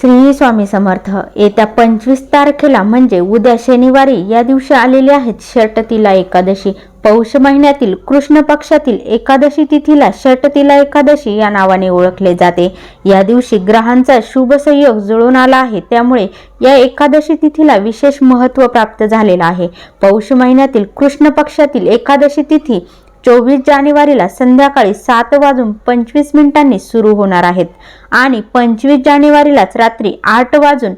श्री स्वामी समर्थ येत्या पंचवीस तारखेला म्हणजे उद्या शनिवारी या दिवशी आलेले आहेत षटतिला एकादशी. पौष महिन्यातील कृष्ण पक्षातील एकादशी तिथीला षटतिला एकादशी या नावाने ओळखले जाते. या दिवशी ग्रहांचा शुभ संयोग जुळून आला आहे. त्यामुळे या एकादशी तिथीला विशेष महत्त्व प्राप्त झालेलं आहे. पौष महिन्यातील कृष्ण पक्षातील एकादशी तिथी चोवीस जानेवारीला संध्याकाळी सात वाजून पंचवीस मिनिटांनी सुरू होणार आहेत. आणि पंचवीस जानेवारीलाच रात्री आठ वाजून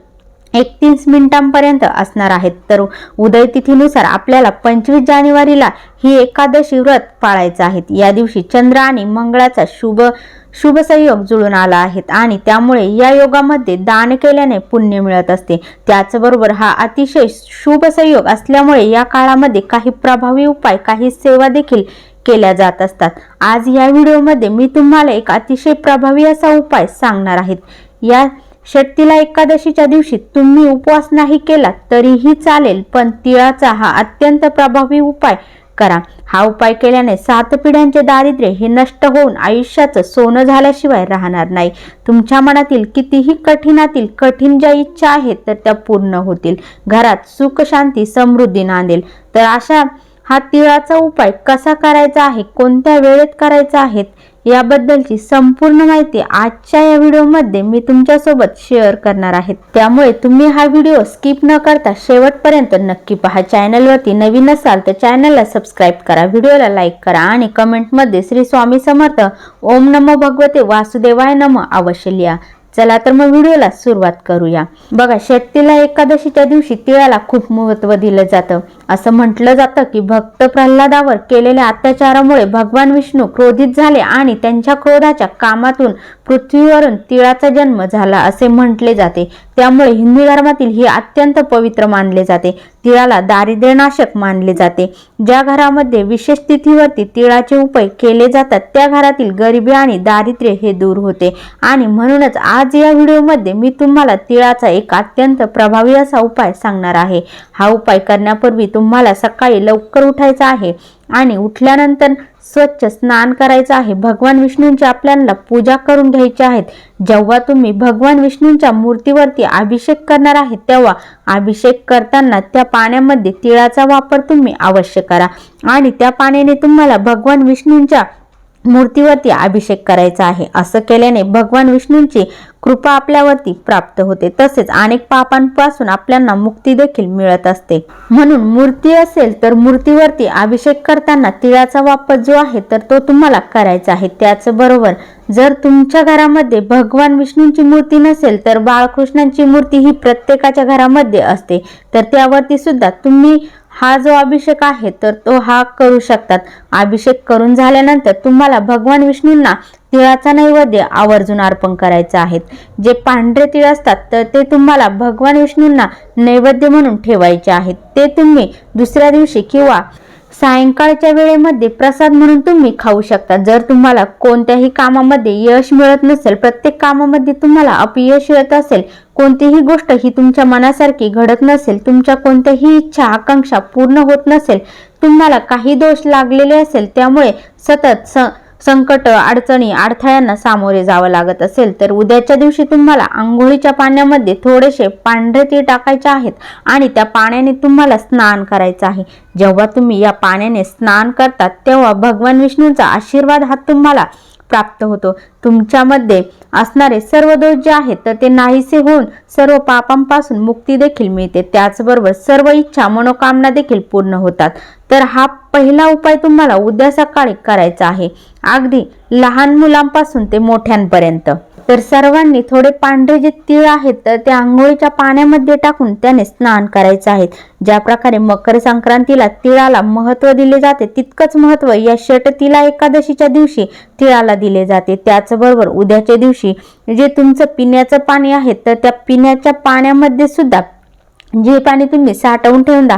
एकतीस मिनिटांपर्यंत असणार आहेत. तर उदय तिथीनुसार आपल्याला पंचवीस जानेवारीला ही एकादशी व्रत पाळायचं आहे. या दिवशी चंद्र आणि मंगळाचा शुभ शुभ संयोग जुळून आला आहेत आणि त्यामुळे या योगामध्ये दान केल्याने पुण्य मिळत असते. त्याचबरोबर हा अतिशय शुभ संयोग असल्यामुळे या काळामध्ये काही प्रभावी उपाय काही सेवा देखील केल्या जात असतात. आज या व्हिडिओमध्ये मी तुम्हाला एक अतिशय प्रभावी असा उपाय सांगणार आहेत या षटतीला एकादशीच्या दिवशी तुम्ही उपवास नाही केला तरीही चालेल पण तिळाचा हा अत्यंत प्रभावी उपाय करा. हा उपाय केल्याने सात पिढ्यांचे दारिद्र्य हे नष्ट होऊन आयुष्याचं सोनं झाल्याशिवाय राहणार नाही. तुमच्या मनातील कितीही कठीणातील कठीण ज्या इच्छा आहेत तर त्या पूर्ण होतील. घरात सुख शांती समृद्धी नांदेल. तर अशा हा तिळाचा उपाय कसा करायचा आहे कोणत्या वेळेत करायचा आहे याबद्दलची संपूर्ण माहिती आजच्या या व्हिडिओमध्ये मी तुमच्यासोबत शेअर करणार आहे. त्यामुळे तुम्ही हा व्हिडिओ स्किप न करता शेवटपर्यंत नक्की पहा. चॅनलवरती नवीन असाल तर चॅनलला सबस्क्राईब करा व्हिडिओला लाईक करा आणि कमेंटमध्ये श्री स्वामी समर्थ ओम नमो भगवते वासुदेवाय नम अवश्य लिहा. चला तर मग व्हिडिओला सुरुवात करूया. बघा शेतीला एकादशीच्या दिवशी तिळाला खूप महत्त्व दिलं जातं. असं म्हटलं जातं की भक्त प्रल्हादावर केलेल्या अत्याचारामुळे भगवान विष्णू क्रोधित झाले आणि त्यांच्या क्रोधाच्या कामातून पृथ्वीवरून तिळाचा जन्म झाला असे म्हटले जाते. त्यामुळे हिंदू धर्मातील हे अत्यंत पवित्र मानले जाते. तिळाला दारिद्र्यनाशक मानले जाते. ज्या घरामध्ये विशेष तिथीवरती तिळाचे उपाय केले जातात त्या घरातील गरिबी आणि दारिद्र्य हे दूर होते. आणि म्हणूनच आज या व्हिडिओमध्ये मी तुम्हाला तिळाचा एक अत्यंत प्रभावी असा उपाय सांगणार आहे. हा उपाय करण्यापूर्वी तुम्हाला सकाळी लवकर उठायचं आहे आणि उठल्यानंतर स्वच्छ स्नान करायचं आहे. भगवान विष्णूंची आपल्याला पूजा करून घ्यायची आहेत. जेव्हा तुम्ही भगवान विष्णूंच्या मूर्तीवरती अभिषेक करणार आहेत तेव्हा अभिषेक करताना त्या पाण्यामध्ये तिळाचा वापर तुम्ही अवश्य करा. आणि त्या पाण्याने तुम्हाला भगवान विष्णूंच्या मूर्तीवरती अभिषेक करायचा आहे. असं केल्याने भगवान विष्णूंची कृपा आपल्यावरती प्राप्त होते. तसेच अनेक पापांपासून आपल्याला मुक्ती देखील मिळत असते. म्हणून मूर्ती असेल तर मूर्तीवरती अभिषेक करताना तिळाचा वापर जो आहे तर तो तुम्हाला करायचा आहे. त्याचबरोबर जर तुमच्या घरामध्ये भगवान विष्णूंची मूर्ती नसेल तर बाळकृष्णांची मूर्ती ही प्रत्येकाच्या घरामध्ये असते. तर त्यावरती सुद्धा तुम्ही हा जो अभिषेक आहे तर तो हा करू शकतात. अभिषेक करून झाल्यानंतर तुम्हाला भगवान विष्णूंना तिळाचा नैवेद्य आवर्जून अर्पण करायचा आहे जे पांढरे तिळ असतात तर ते तुम्हाला भगवान विष्णूंना नैवेद्य म्हणून ठेवायचे आहेत. ते तुम्ही दुसऱ्या दिवशी किंवा सायंकाळच्या वेळेमध्ये प्रसाद म्हणून तुम्ही खाऊ शकता. जर तुम्हाला कोणत्याही कामामध्ये यश मिळत नसेल प्रत्येक कामामध्ये तुम्हाला अपयश येत असेल कोणतीही गोष्ट ही तुमच्या मनासारखी घडत नसेल तुमच्या कोणत्याही इच्छा आकांक्षा पूर्ण होत नसेल तुम्हाला काही दोष लागलेले असेल त्यामुळे सतत स संकट अडचणी अडथळ्यांना सामोरे जावं लागत असेल तर उद्याच्या दिवशी तुम्हाला आंघोळीच्या पाण्यामध्ये थोडेसे पांढरे तीळ टाकायचे आहेत आणि त्या पाण्याने तुम्हाला स्नान करायचं आहे. जेव्हा तुम्ही या पाण्याने स्नान करतात तेव्हा भगवान विष्णूंचा आशीर्वाद हा तुम्हाला प्राप्त होतो. तुमच्यामध्ये असणारे सर्व दोष जे आहेत तर ते नाहीसे होऊन सर्व पापांपासून मुक्ती देखील मिळते. त्याचबरोबर सर्व इच्छा मनोकामना देखील पूर्ण होतात. तर हा पहिला उपाय तुम्हाला उद्या सकाळी करायचा आहे. अगदी लहान मुलांपासून ते मोठ्यांपर्यंत. तर सर्वांनी थोडे पांढरे जे तीळ आहेत तर ते आंघोळीच्या पाण्यामध्ये टाकून त्याने स्नान करायचं आहे. ज्या प्रकारे मकर संक्रांतीला तिळाला महत्त्व दिले जाते तितकंच महत्त्व या षटतीला एकादशीच्या दिवशी तिळाला दिले जाते. त्याचबरोबर उद्याच्या दिवशी जे तुमचं पिण्याचं पाणी आहे तर त्या पिण्याच्या पाण्यामध्ये सुद्धा जे पाणी तुम्ही साठवून ठेवून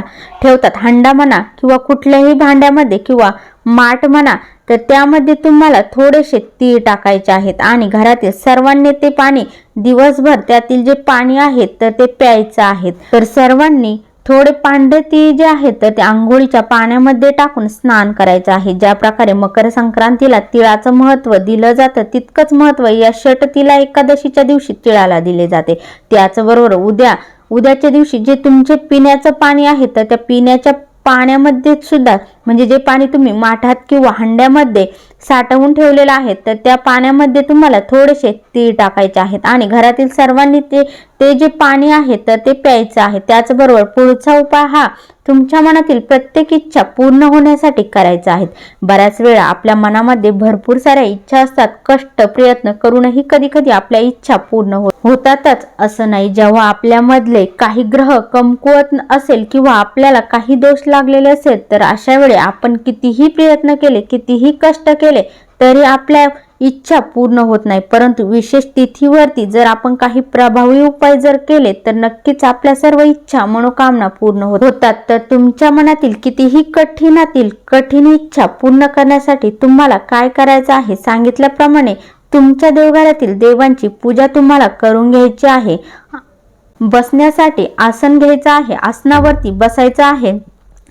ठेवतात हंडा म्हणा किंवा कुठल्याही भांड्यामध्ये किंवा माठ म्हणा तर त्यामध्ये तुम्हाला थोडेसे तीळ टाकायचे आहेत आणि घरातील सर्वांनी ते पाणी दिवसभर त्यातील जे पाणी आहे तर ते प्यायचं आहे. तर सर्वांनी थोडे पांढरे तीळ जे आहेत तर ते आंघोळीच्या पाण्यामध्ये टाकून स्नान करायचं आहे. ज्या प्रकारे मकर संक्रांतीला तिळाचं महत्त्व दिलं जातं तितकंच महत्त्व या षटतीला एकादशीच्या दिवशी तिळाला दिले जाते. त्याचबरोबर उद्या उद्याच्या दिवशी जे तुमचे पिण्याचं पाणी आहे तर त्या पिण्याच्या पाण्यामध्ये सुद्धा म्हणजे जे पाणी तुम्ही माठात किंवा हंड्यामध्ये साठवून ठेवलेलं आहे तर त्या पाण्यामध्ये तुम्हाला थोडेसे तीळ टाकायचे आहेत. आणि घरातील सर्वांनी ते ते जे पाणी आहे तर ते प्यायचं आहे. त्याचबरोबर पुढचा उपाय हा तुमच्या मनातील प्रत्येक इच्छा पूर्ण होण्यासाठी करायचा आहे. बऱ्याच वेळा आपल्या मनामध्ये भरपूर साऱ्या इच्छा असतात. कष्ट प्रयत्न करूनही कधी कधी आपल्या इच्छा पूर्ण हो- होतातच. असं नाही जेव्हा आपल्यामधले काही ग्रह कमकुवत असेल किंवा आपल्याला काही दोष लागलेले असेल तर अशा वेळी आपण कितीही प्रयत्न केले कितीही कष्ट केले तरी आपल्या इच्छा पूर्ण होत नाही. परंतु विशेष तिथीवरती जर आपण काही प्रभावी उपाय जर केले तर नक्कीच आपल्या सर्व इच्छा मनोकामना पूर्ण होत- होतात. तर तुमच्या मनातील कितीही कठीणातील कठीण इच्छा पूर्ण करण्यासाठी तुम्हाला काय करायचं आहे? सांगितल्याप्रमाणे तुमच्या देवघरातील देवांची पूजा तुम्हाला करून घ्यायची आहे. बसण्यासाठी आसन घ्यायचं आहे आसनावरती बसायचं आहे.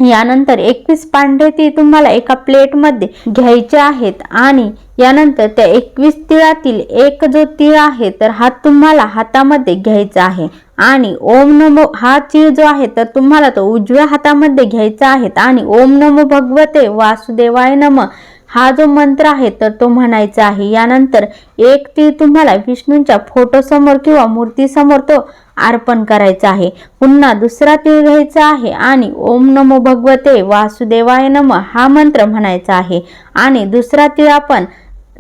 यानंतर एकवीस पांढरे तीळ तुम्हाला एका प्लेटमध्ये घ्यायचे आहेत आणि यानंतर त्या एकवीस तिळातील एक जो तीळ आहे तर हा तुम्हाला हातामध्ये घ्यायचा आहे. आणि ओम नमो हा तीळ जो आहे तर तुम्हाला तो उजव्या हातामध्ये घ्यायचा आहे. आणि ओम नमो भगवते वासुदेवाय नम. हा जो मंत्र आहे तर तो म्हणायचा आहे यानंतर एक तीळ तुम्हाला विष्णूंच्या फोटोसमोर किंवा मूर्तीसमोर तो अर्पण करायचा आहे. पुन्हा दुसरा तीळ घ्यायचा आहे आणि ओम नमो भगवते वासुदेवाय नम हा मंत्र म्हणायचा आहे. आणि दुसरा तीळ आपण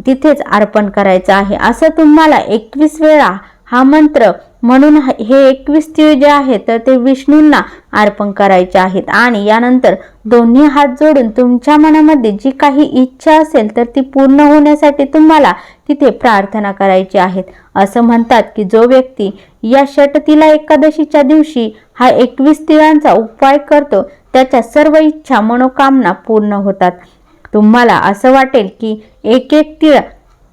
तिथेच अर्पण करायचं आहे. असं तुम्हाला एकवीस वेळा हा मंत्र म्हणून हे एकवीस तीळ जे आहे तर ते विष्णूंना अर्पण करायचे आहेत. आणि यानंतर दोन्ही हात जोडून तुमच्या मनामध्ये जी काही इच्छा असेल तर ती पूर्ण होण्यासाठी तुम्हाला तिथे प्रार्थना करायची आहेत. असं म्हणतात की जो व्यक्ती या षटतीला एकादशीच्या दिवशी हा एकवीस तिळांचा उपाय करतो त्याच्या सर्व इच्छा मनोकामना पूर्ण होतात. तुम्हाला असं वाटेल की एक एक तीळ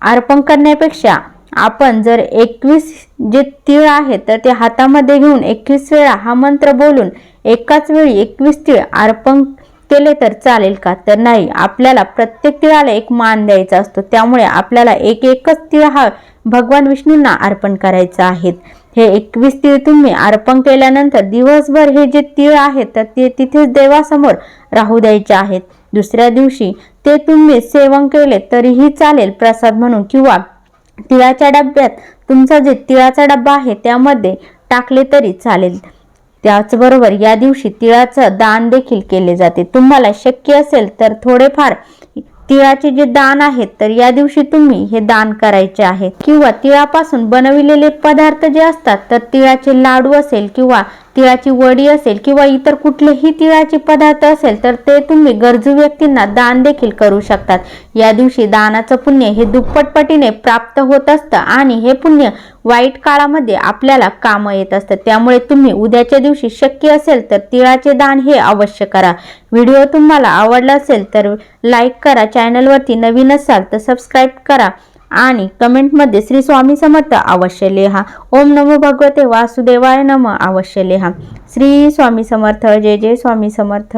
अर्पण करण्यापेक्षा आपण जर एकवीस जे तीळ आहेत तर ते हातामध्ये घेऊन एकवीस वेळा हा मंत्र बोलून एकाच वेळी एकवीस तीळ अर्पण केले तर चालेल का? तर नाही. आपल्याला प्रत्येक तिळाला एक मान द्यायचा असतो. त्यामुळे आपल्याला एक एकच तीळ हा भगवान विष्णूंना अर्पण करायचा आहे. हे एकवीस तीळ तुम्ही अर्पण केल्यानंतर दिवसभर हे जे तीळ आहेत तर ते तिथेच देवासमोर राहू द्यायचे आहेत. दुसऱ्या दिवशी ते तुम्ही सेवन केले तरीही चालेल प्रसाद म्हणून किंवा तिळाच्या डब्यात तुमचा जे तिळाचा डब्बा आहे त्यामध्ये टाकले तरी चालेल. त्याचबरोबर या दिवशी तिळाचं दान देखील केले जाते. तुम्हाला शक्य असेल तर थोडेफार तिळाचे जे दान आहेत तर या दिवशी तुम्ही हे दान करायचे आहे. किंवा तिळापासून बनविलेले पदार्थ जे असतात तर तिळाचे लाडू असेल किंवा तिळाची वडी असेल किंवा इतर कुठलेही तिळाचे पदार्थ असेल तर ते तुम्ही गरजू व्यक्तींना दान देखील करू शकतात. या दिवशी दानाचं पुण्य हे दुप्पटपटीने प्राप्त होत असतं आणि हे पुण्य वाईट काळामध्ये आपल्याला कामं येत असतं. त्यामुळे तुम्ही उद्याच्या दिवशी शक्य असेल तर तिळाचे दान हे अवश्य करा. व्हिडिओ तुम्हाला आवडला असेल तर लाईक करा. चॅनलवरती नवीन असाल तर सबस्क्राईब करा. आणि कमेंटमध्ये श्री स्वामी समर्थ अवश्य लिहा. ओम नमो भगवते वासुदेवाय नम. अवश्य लिहा. श्री स्वामी समर्थ. जय जय स्वामी समर्थ.